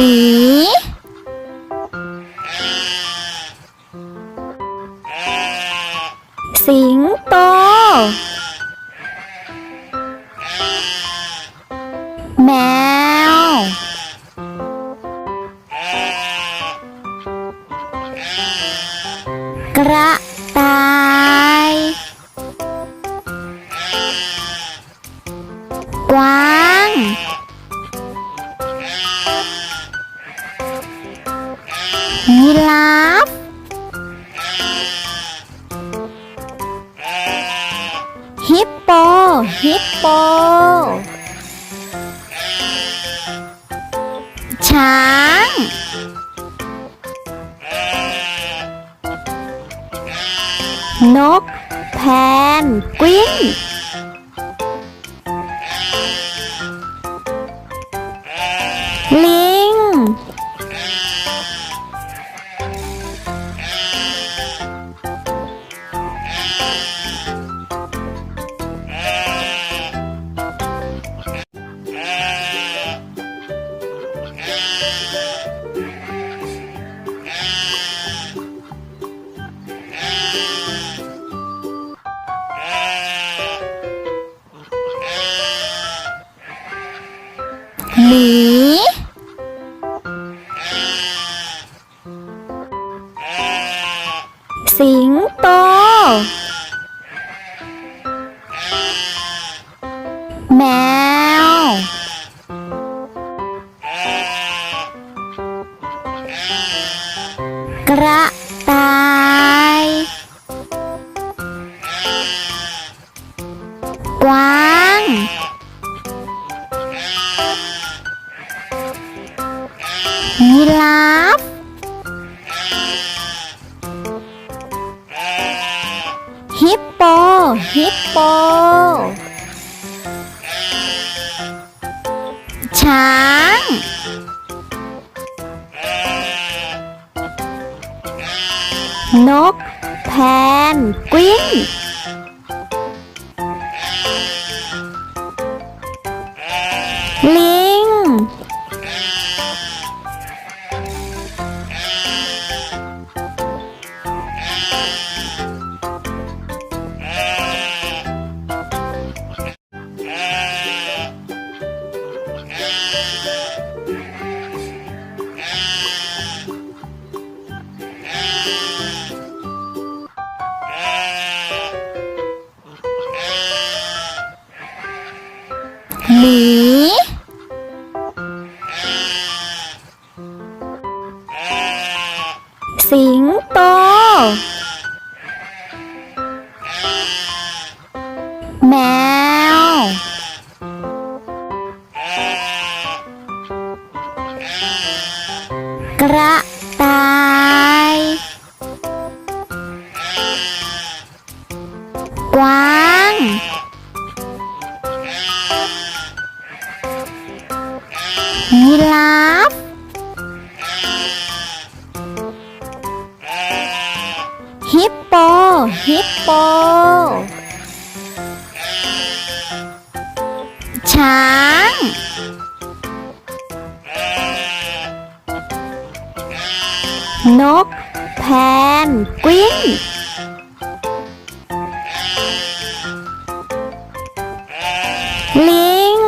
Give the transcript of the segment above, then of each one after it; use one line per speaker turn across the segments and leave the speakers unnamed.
หมี สิงโต แมว กระ ช้าง นก แพนกวิน กระต่าย นก แพนกวิ้น หมีสิงโต แมว กระต่าย กวาง แพนกวินลิง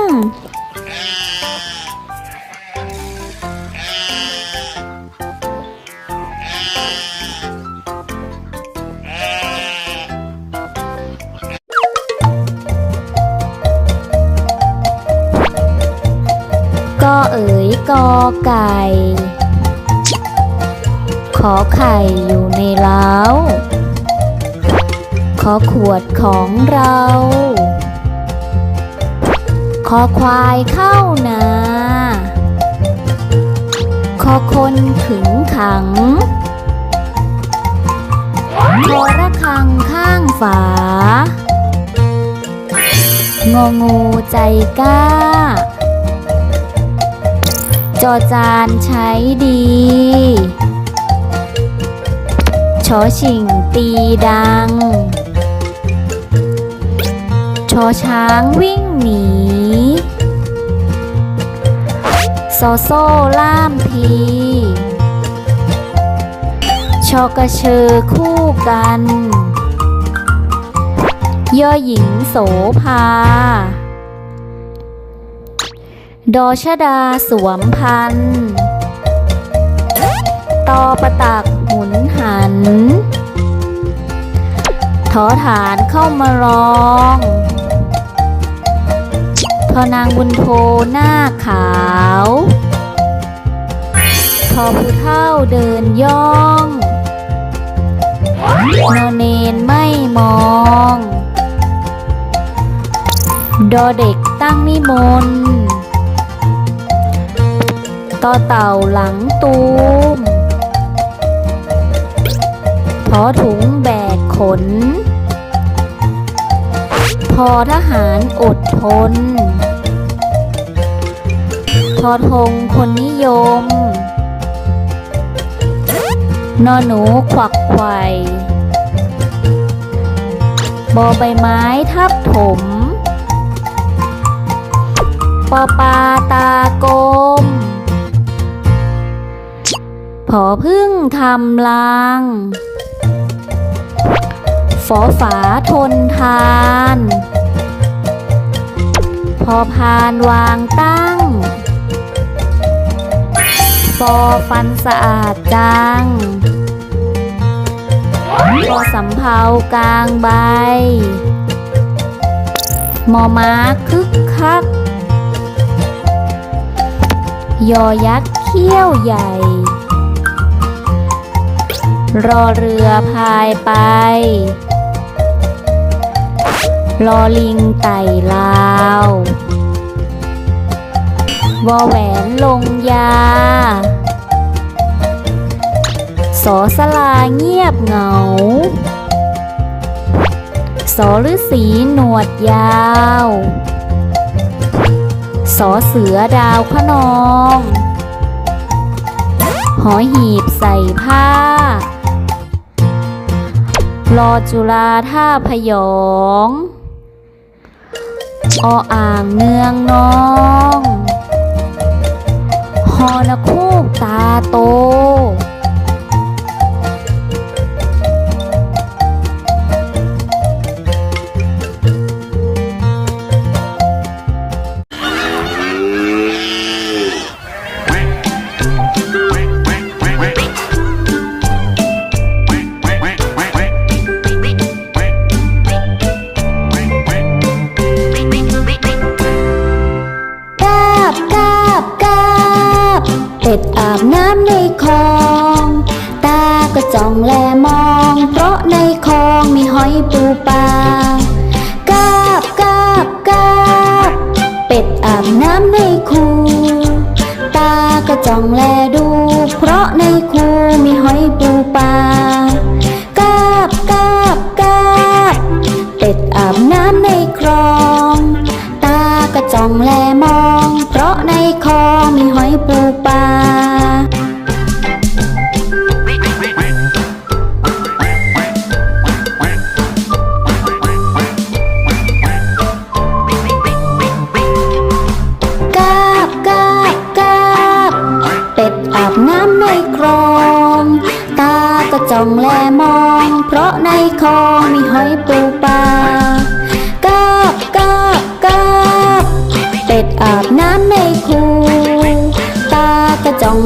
ก็เอ๋ยกอ ไขอไข่อยู่ในเล้า ขอขวดของเรา ขอควายเข้านา ขอคนขึงขังขอระฆังข้างฝางองูใจกล้า จอจานใช้ดี อชิงตีดัง ชอช้างวิ่งหนีสซอโซ่ล่ามทีชอกระเชอคู่กัน ย่อหญิงโสภา ดอชดาสวมพันตอประตัก หมุนหัน ทอฐานเข้ามาร้องทอนางบุญโทหน้าขาวทอผู้เท่าเดินย่องนอนเนนไม่มอง ดอเด็กตั้งนิมนต์ต่อเต่าหลังตูม พอถุงแบกขน พอทหารอดทน ทอทงคนนิยม นอหนูขวักไขว่บอใบไม้ทับถม ปอปลาตากลมพอพึ่งทำลาง ฝอฝาทนทาน พอพานวางตั้งฟอฟันสะอาดจังพอสำเภากลางใบ มอม้าคึกคัก ยอยักษ์เขี้ยวใหญ่ รอเรือพายไป รอลิงไต่ลาววอแหวนลงยา สอสลาเงียบเหงา สอฤาษีหนวดยาว สอเสือดาวขนอง หอหีบใส่ผ้า รอจุฬาท่าพยอง ออ่างเนืองน้องฮอนคูกตาโต มีหอยปูปลากาบกาบกาบเป็ดอาบน้ำในคูตาก็จ้องแลดู เพราะในคูมีหอยปูปลากาบกาบกาบเป็ดอาบน้ำในคลอง ตาก็จ้องแลมอง เพราะในคลองมีหอยปู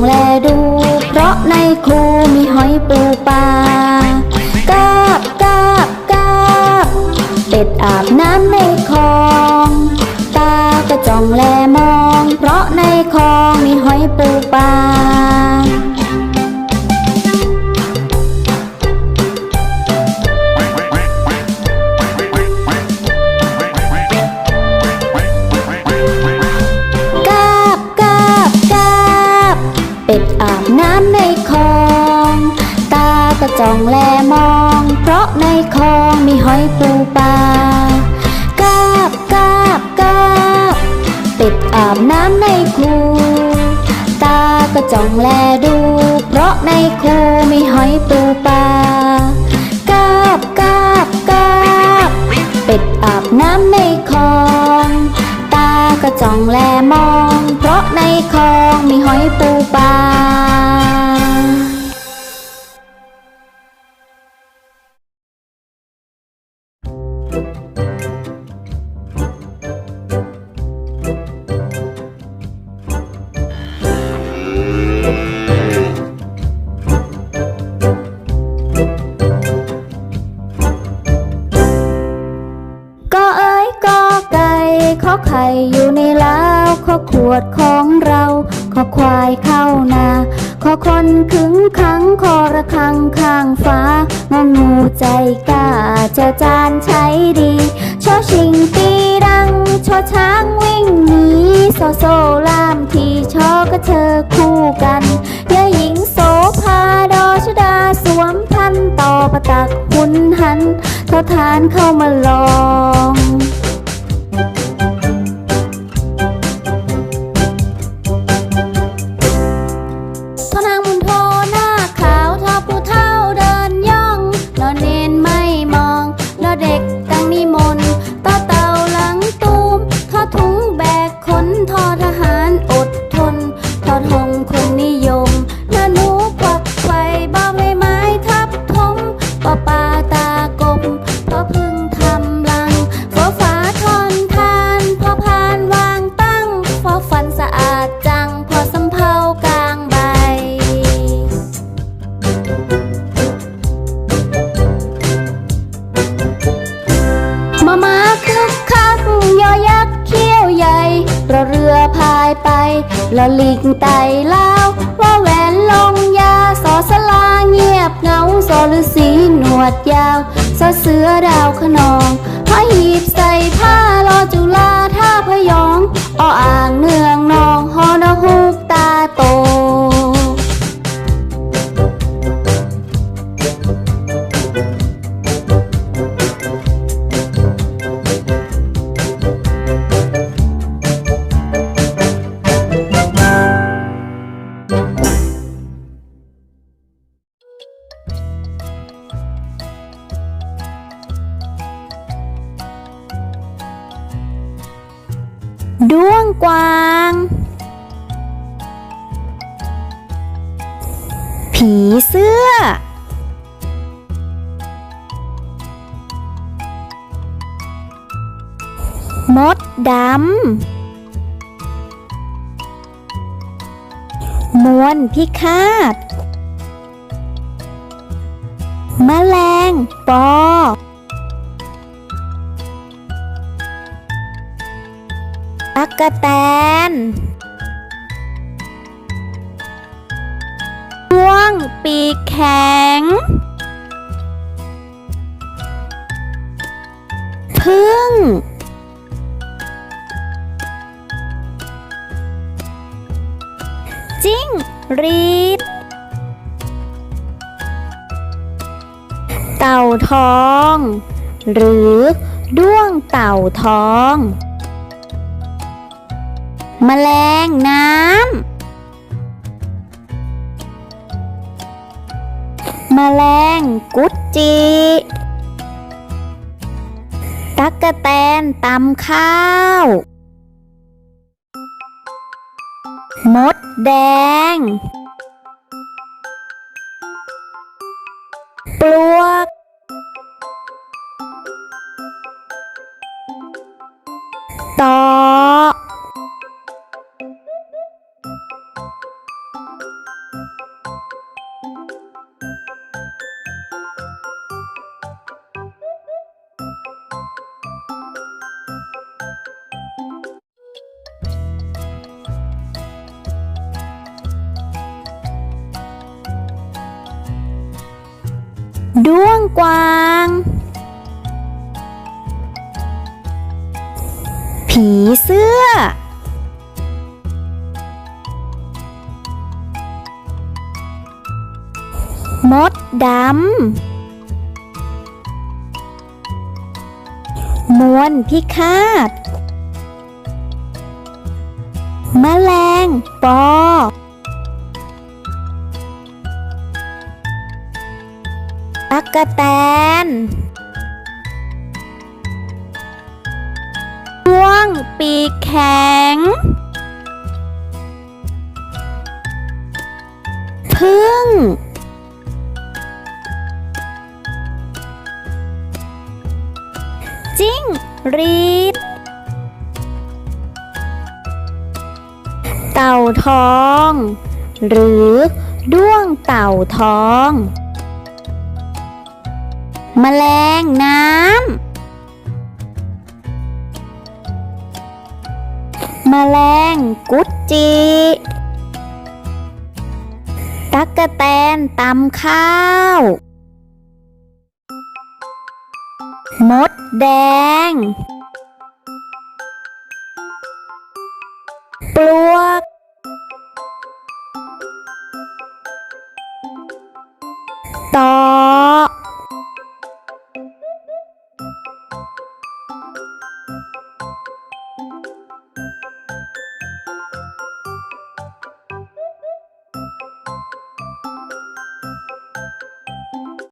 ก็จ้ อาบน้ำในคลอง ตาก็จ้องแลมอง เพราะในคลองมีหอยปูปลากาบกาบกาบเป็ดอาบน้ำในคูตาก็จ้องแลดู เพราะในคูมีหอยปูปลากาบกาบกาบเป็ดอาบน้ำในคลอง ตาก็จ้องแลมองะในคลองมีมีหอยปูปลา วดของเราขอควายเข้านาขอคนขึงขังคอระคังข้างฟ้างองูใจกล้าเจอจานใช้ดีชอชิงตีดังชอช้างวิ่งหนีโซโซลามทีชอกระเชอคู่กันยาหญิงโสภาดอชดาสวมพันต่อประตักหุนหันเท่าทานเข้ามาลอง ละลิงไต่ลาวว่าแหวนลงยาสอสลาเงียบเงาสอฤาษีหนวดยาวสอเสือดาวขนองพระหีบใส่ผ้ารอจุฬาท่าพยองออ่างเนืองนองฮอนอฮูก ผีเสื้อ มดดำ มวนพิฆาตแมลงปอ ตักกะแตน ปีกแข็ง พึ่ง จิ้งรีด เต่าทอง หรือด้วงเต่าทอง แมลงน้ำ แมลงกุดจีตักกะแตนตำข้าว มดแดง ปลวก ด้วงกวาง ผีเสื้อ มดดำมวนพิฆาต แมลงปอ ตักกะแตนม่วงปีแข็ง พึ่ง จิ้งรีด เต่าทอง หรือด้วงเต่าทอง แมลงน้ำแมลงกุดจีตักกะแตนตำข้าว มดแดง ปลวกต่อ